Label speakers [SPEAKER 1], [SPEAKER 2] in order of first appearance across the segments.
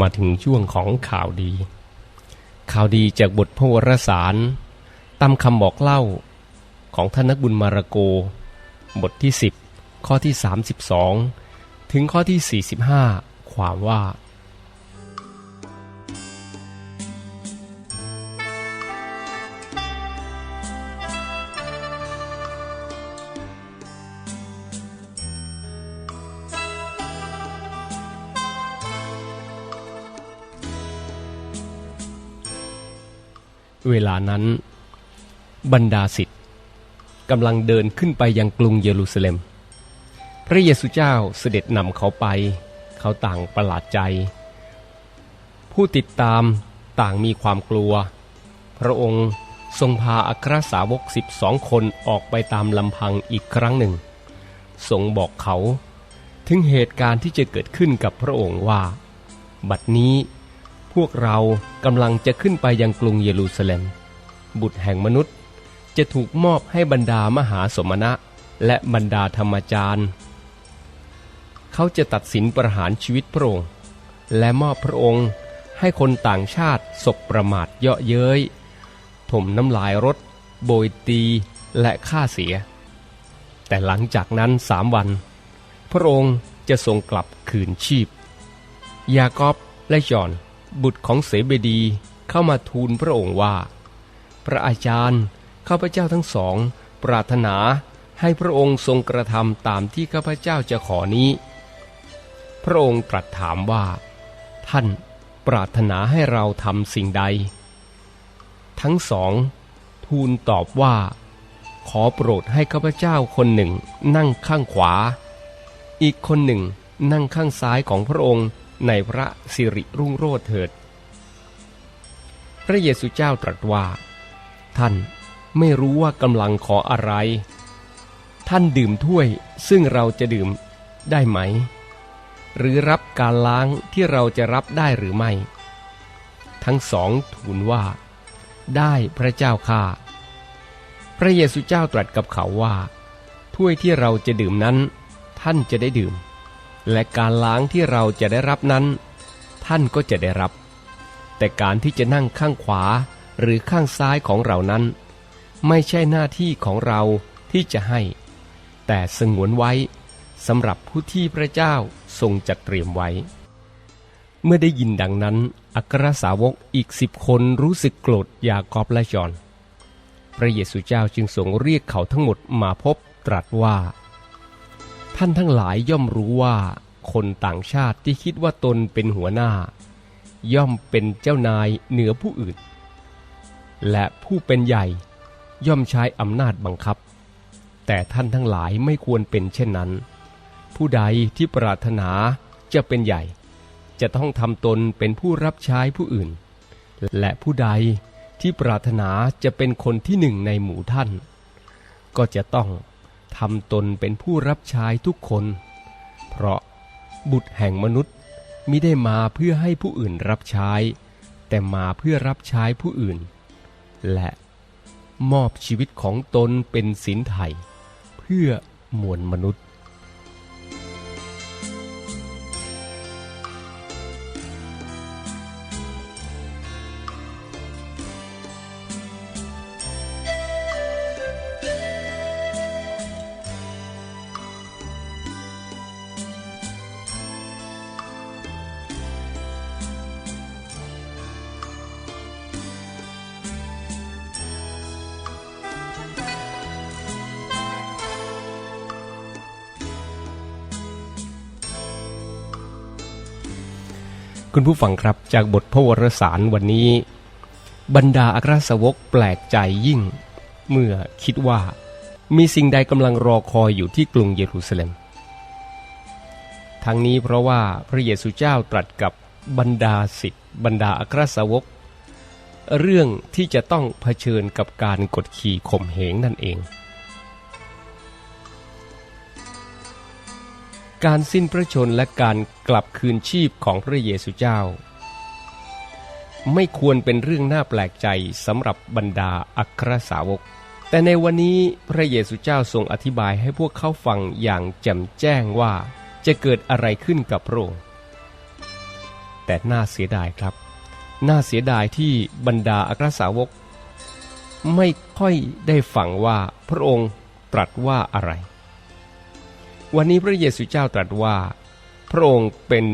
[SPEAKER 1] มาถึงช่วงของข่าวดี ข่าวดีจากบทพระวรสารตามคำบอกเล่าของท่านนักบุญมาระโก บทที่ 10 ข้อที่ 32 ถึงข้อที่ 45 ความว่า เวลานั้น บรรดาสิทธิ์กำลังเดินขึ้นไปยังกรุงเยรูซาเล็ม พระเยซูเจ้าเสด็จนำเขาไป เขาต่างประหลาดใจ ผู้ติดตามต่างมีความกลัว พระองค์ทรงพาอัครสาวกสิบสองคนออกไปตามลำพังอีกครั้งหนึ่ง ทรงบอกเขา ถึงเหตุการณ์ที่จะเกิดขึ้นกับพระองค์ว่า บัดนี้ พวกเรากำลังจะขึ้นไปยังกรุงเยรูซาเล็ม บุตรแห่งมนุษย์ จะถูกมอบให้บรรดามหาสมณะ และบรรดาธรรมจารย์ เขาจะตัดสินประหารชีวิตพระองค์ และมอบพระองค์ให้คนต่างชาติศพประมาทเยาะเย้ยถมน้ำลายรถ โบยตีและฆ่าเสีย แต่หลังจากนั้นสามวัน พระองค์จะทรงกลับคืนชีพ ยากอบและยอน บุตรของเสเบดีเข้ามาทูลพระองค์ว่า พระอาจารย์ข้าพเจ้าทั้งสอง ปรารถนาให้พระองค์ทรงกระทำตามที่ข้าพเจ้าจะขอนี้ พระองค์ตรัสถามว่า ท่านปรารถนาให้เราทำสิ่งใด ทั้งสอง ทูลตอบว่า ขอโปรดให้ข้าพเจ้าคนหนึ่งนั่งข้างขวา อีกคนหนึ่งนั่งข้างซ้ายของพระองค์ ในพระสิริรุ่งโรจน์เถิด พระเยซูเจ้าตรัสว่า ท่านไม่รู้ว่ากำลังขออะไร ท่านดื่มถ้วยซึ่งเราจะดื่มได้ไหม หรือรับการล้างที่เราจะรับได้หรือไม่ ทั้งสองทูลว่า ได้พระเจ้าข้าพระเยซูเจ้าตรัสกับเขาว่า ถ้วยที่เราจะดื่มนั้น ท่านจะได้ดื่ม และการล้างที่เราจะได้รับนั้น ท่านก็จะได้รับ แต่การที่จะนั่งข้างขวาหรือข้างซ้ายของเรานั้น ไม่ใช่หน้าที่ของเราที่จะให้ แต่สงวนไว้สำหรับผู้ที่พระเจ้าทรงจัดเตรียมไว้ เมื่อได้ยินดังนั้น อัครสาวกอีกสิบคนรู้สึกโกรธยากอบและจอน พระเยซูเจ้าจึงทรงเรียกเขาทั้งหมดมาพบตรัสว่า ท่านทั้งหลายย่อมรู้ว่า คนต่างชาติที่คิดว่าตนเป็นหัวหน้า ย่อมเป็นเจ้านายเหนือผู้อื่น และผู้เป็นใหญ่ย่อมใช้อำนาจบังคับ แต่ท่านทั้งหลายไม่ควรเป็นเช่นนั้น ผู้ใดที่ปรารถนาจะเป็นใหญ่ จะต้องทำตนเป็นผู้รับใช้ผู้อื่น และผู้ใดที่ปรารถนาจะเป็นคนที่หนึ่งในหมู่ท่าน ก็จะต้อง ทำตนเป็นผู้รับใช้ทุกคน เพราะบุตรแห่งมนุษย์มิได้มาเพื่อให้ผู้อื่นรับใช้ แต่มาเพื่อรับใช้ผู้อื่น และมอบชีวิตของตนเป็นสินไถ่เพื่อมวลมนุษย์ คุณผู้ฟังครับจากบทพระวรสารวันนี้ บรรดาอัครสาวกแปลกใจยิ่ง เมื่อคิดว่า มีสิ่งใดกำลังรอคอยอยู่ที่กรุงเยรูซาเล็ม ทั้งนี้เพราะว่าพระเยซูเจ้าตรัสกับบรรดาสิทธิ์บรรดาอัครสาวก เรื่องที่จะต้องเผชิญกับการกดขี่ข่มเหงนั่นเอง การสิ้นพระชนและการกลับคืนชีพของพระเยซูเจ้า ไม่ควรเป็นเรื่องน่าแปลกใจสำหรับบรรดาอัครสาวก แต่ในวันนี้พระเยซูเจ้าทรงอธิบายให้พวกเขาฟังอย่างแจ่มแจ้งว่าจะเกิดอะไรขึ้นกับพระองค์แต่น่าเสียดายครับ น่าเสียดายที่บรรดาอัครสาวก ไม่ค่อยได้ฟังว่าพระองค์ตรัสว่าอะไร วันนี้พระเยซูเจ้าตรัสว่า พระองค์เป็น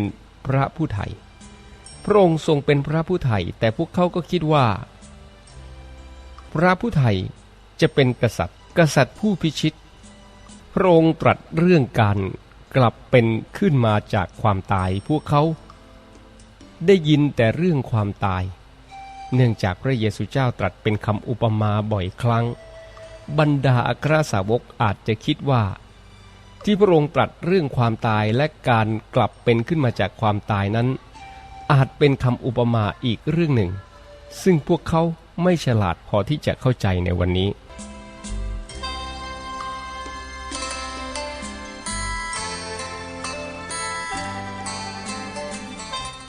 [SPEAKER 1] พระผู้ไถ่พระองค์ทรงเป็นพระผู้ไถ่แต่พวกเขาก็คิดว่า พระผู้ไถ่จะเป็นกษัตริย์ กษัตริย์ผู้พิชิต พระองค์ตรัสเรื่องการกลับเป็นขึ้นมาจากความตายพวกเขาได้ยินแต่เรื่องความตาย เนื่องจากพระเยซูเจ้าตรัสเป็นคำอุปมาบ่อยครั้ง บรรดาอัครสาวกอาจจะคิดว่า ที่พระองค์ตรัสเรื่องความตายและการกลับเป็นขึ้นมาจากความตายนั้น อาจเป็นคำอุปมาอีกเรื่องหนึ่ง ซึ่งพวกเขาไม่ฉลาดพอที่จะเข้าใจในวันนี้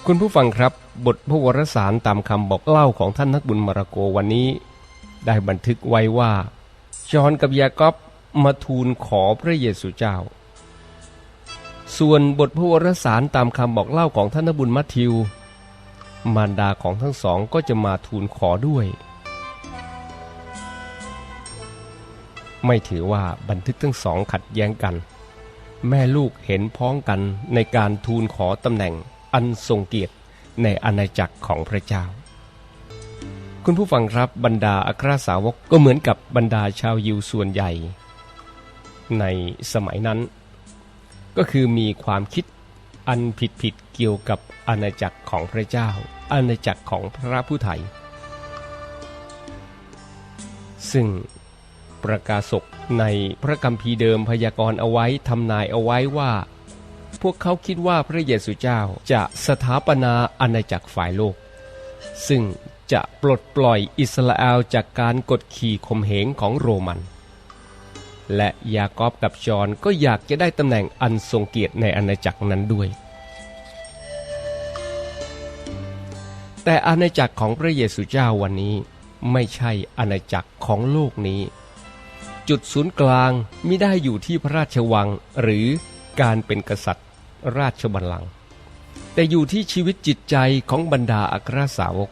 [SPEAKER 1] คุณผู้ฟังครับ บทพระวรสารตามคำบอกเล่าของท่านนักบุญมาระโกวันนี้ ได้บันทึกไว้ว่า จอห์นกับยากอบ มาทูลขอพระเยซูเจ้า ส่วนบทพระวรสารตามคำบอกเล่าของท่านนบุญมัทธิว มารดาของทั้งสองก็จะมาทูลขอด้วย ไม่ถือว่าบันทึกทั้งสองขัดแย้งกัน แม่ลูกเห็นพ้องกันในการทูลขอตำแหน่งอันทรงเกียรติในอาณาจักรของพระเจ้า คุณผู้ฟังครับบรรดาอัครสาวกก็เหมือนกับบรรดาชาวยิวส่วนใหญ่ ในสมัยนั้น ก็คือมีความคิดอันผิดผิดๆเกี่ยวกับอาณาจักรของพระเจ้า อาณาจักรของพระผู้ไทย ซึ่งประกาศกในพระคัมภีร์เดิมพยากรณ์เอาไว้ทำนายเอาไว้ว่า พวกเขาคิดว่าพระเยซูเจ้าจะสถาปนาอาณาจักรฝ่ายโลก ซึ่งจะปลดปล่อยอิสราเอลจากการกดขี่ข่มเหงของโรมัน และยากอบกับจอนก็อยากจะได้ตำแหน่งอันทรงเกียรติในอาณาจักรนั้นด้วย แต่อาณาจักรของพระเยซูเจ้าวันนี้ไม่ใช่อาณาจักรของโลกนี้ จุดศูนย์กลางมิได้อยู่ที่พระราชวังหรือการเป็นกษัตริย์ราชบัลลังก์แต่อยู่ที่ชีวิตจิตใจของบรรดาอัครสาวก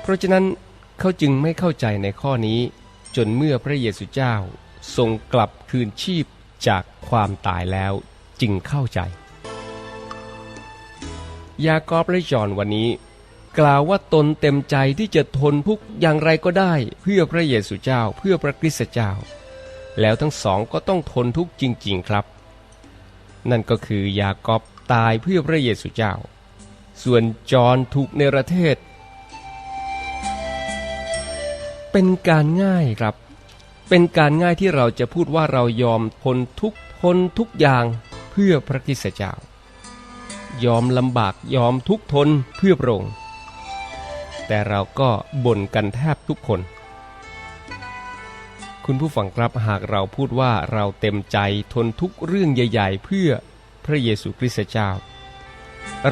[SPEAKER 1] เพราะฉะนั้นเขาจึงไม่เข้าใจในข้อนี้ จนเมื่อพระเยซูเจ้า ทรงกลับคืนชีพจากความตายแล้วจึงเข้าใจ ยากอบและจอนวันนี้ กล่าวว่าตนเต็มใจที่จะทนทุกอย่างไรก็ได้เพื่อพระเยซูเจ้าเพื่อพระคริสตเจ้า แล้วทั้งสองก็ต้องทนทุกข์จริง ๆครับ นั่นก็คือยากอบตายเพื่อพระเยซูเจ้า ส่วนจอห์นถูกเนรเทศ เป็นการง่ายครับ เป็นการง่ายที่เราจะพูดว่าเรายอมทนทุกทนทุกอย่างเพื่อพระคริสตเจ้า ยอมลำบากยอมทุกทนเพื่อพระองค์แต่เราก็บ่นกันแทบทุกคน คุณผู้ฟังครับหากเราพูดว่าเราเต็มใจทนทุกเรื่องใหญ่ ๆ เพื่อพระเยซูคริสต์เจ้า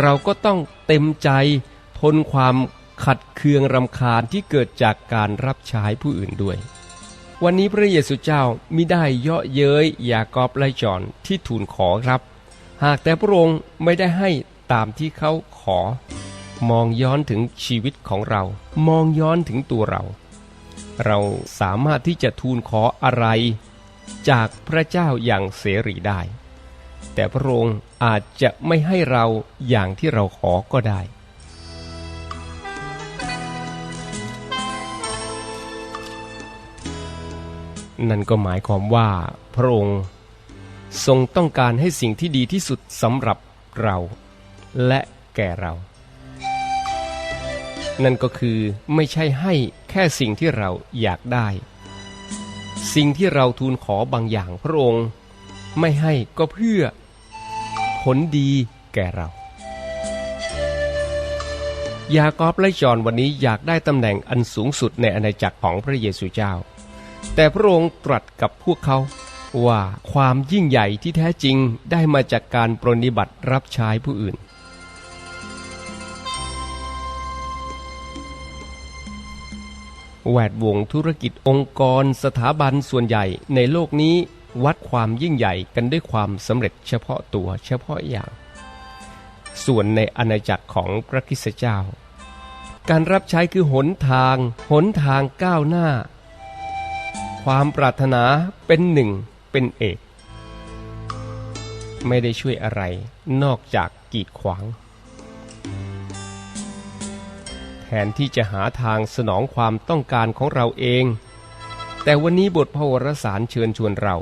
[SPEAKER 1] เราก็ต้องเต็มใจทนความ ขัดเคืองรำคาญที่เกิดจากการรับใช้ผู้อื่นด้วย วันนี้พระเยซูเจ้ามิได้เยาะเย้ยยากอบแลจอนที่ทูลขอครับ หากแต่พระองค์ไม่ได้ให้ตามที่เขาขอ มองย้อนถึงชีวิตของเรา มองย้อนถึงตัวเรา เราสามารถที่จะทูลขออะไร จากพระเจ้าอย่างเสรีได้ แต่พระองค์อาจจะไม่ให้เราอย่างที่เราขอก็ได้ นั่นก็หมายความว่าพระองค์ทรงต้องการให้สิ่งที่ดีที่สุดสำหรับเรา และแก่เรา นั่นก็คือไม่ใช่ให้แค่สิ่งที่เราอยากได้ สิ่งที่เราทูลขอบางอย่างพระองค์ไม่ให้ก็เพื่อผลดีแก่เรา ยากอบและจอนวันนี้อยากได้ตำแหน่งอันสูงสุดในอาณาจักรของพระเยซูเจ้า แต่พระองค์ตรัสกับพวกเขา ว่าความยิ่งใหญ่ที่แท้จริงได้มาจากการปรนนิบัติรับใช้ผู้อื่น แวดวงธุรกิจองค์กรสถาบันส่วนใหญ่ในโลกนี้วัดความยิ่งใหญ่กันด้วยความสำเร็จเฉพาะตัวเฉพาะอย่าง ส่วนในอาณาจักรของพระคิสเจ้า การรับใช้คือหนทาง หนทางก้าวหน้า ความปรารถนาเป็นหนึ่งเป็นเอก ไม่ได้ช่วยอะไรนอกจากกีดขวาง แทนที่จะหาทางสนองความต้องการของเราเอง แต่วันนี้บทพระวรสารเชิญชวนเรา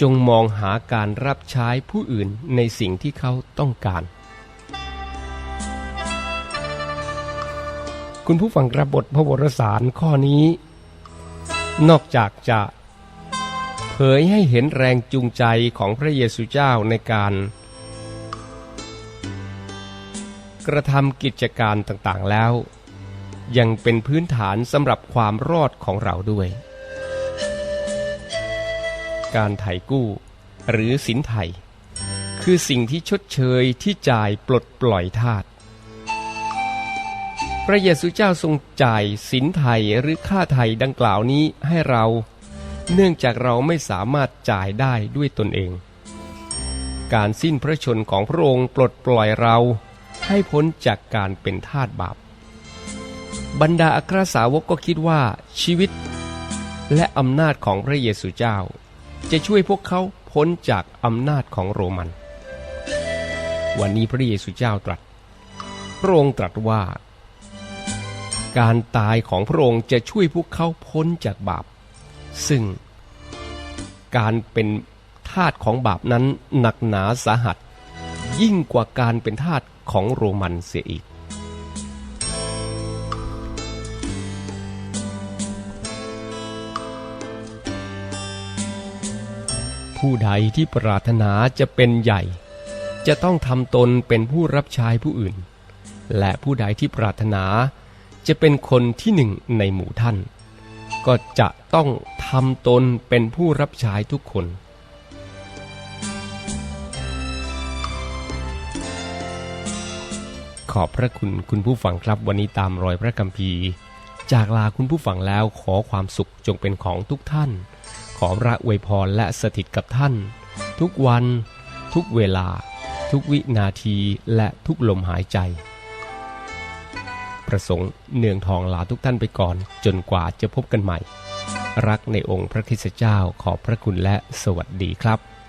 [SPEAKER 1] จงมองหาการรับใช้ผู้อื่นในสิ่งที่เขาต้องการคุณผู้ฟังรับบทพระวรสารข้อนี้ นอกจากจะเผยให้เห็นแรงจูงใจของพระเยซูเจ้าในการ กระทำกิจการต่างๆแล้ว ยังเป็นพื้นฐานสำหรับความรอดของเราด้วย การไถ่กู้หรือสินไถ่คือสิ่งที่ชดเชยที่จ่ายปลดปล่อยทาส พระเยซูเจ้าทรงจ่ายสินไถ่หรือค่าไถ่ดังกล่าวนี้ให้เรา เนื่องจากเราไม่สามารถจ่ายได้ด้วยตนเอง การสิ้นพระชนของพระองค์ปลดปล่อยเราให้พ้นจากการเป็นทาสบาป บรรดาอัครสาวกก็คิดว่าชีวิต และอำนาจของพระเยซูเจ้า จะช่วยพวกเขาพ้นจากอำนาจของโรมัน วันนี้พระเยซูเจ้าตรัส พระองค์ตรัสว่า การตายของพระองค์จะช่วยพวกเขาพ้นจากบาป ซึ่งการเป็นทาสของบาปนั้นหนักหนาสาหัส ยิ่งกว่าการเป็นทาสของโรมันเสียอีก ผู้ใดที่ปรารถนาจะเป็นใหญ่ จะต้องทำตนเป็นผู้รับใช้ผู้อื่น และผู้ใดที่ปรารถนา จะเป็นคนที่หนึ่งในหมู่ท่าน ก็จะต้องทำตนเป็นผู้รับใช้ทุกคน ขอบพระคุณคุณผู้ฟังครับวันนี้ตามรอยพระคัมภีร์ จากลาคุณผู้ฟังแล้วขอความสุขจงเป็นของทุกท่าน ขอพระอวยพรและสถิตกับท่าน ทุกวัน ทุกเวลา ทุกวินาทีและทุกลมหายใจ ประสงค์เนืองทองลาทุกท่านไปก่อน จนกว่าจะพบกันใหม่ รักในองค์พระคริสตเจ้าขอบพระคุณและสวัสดีครับ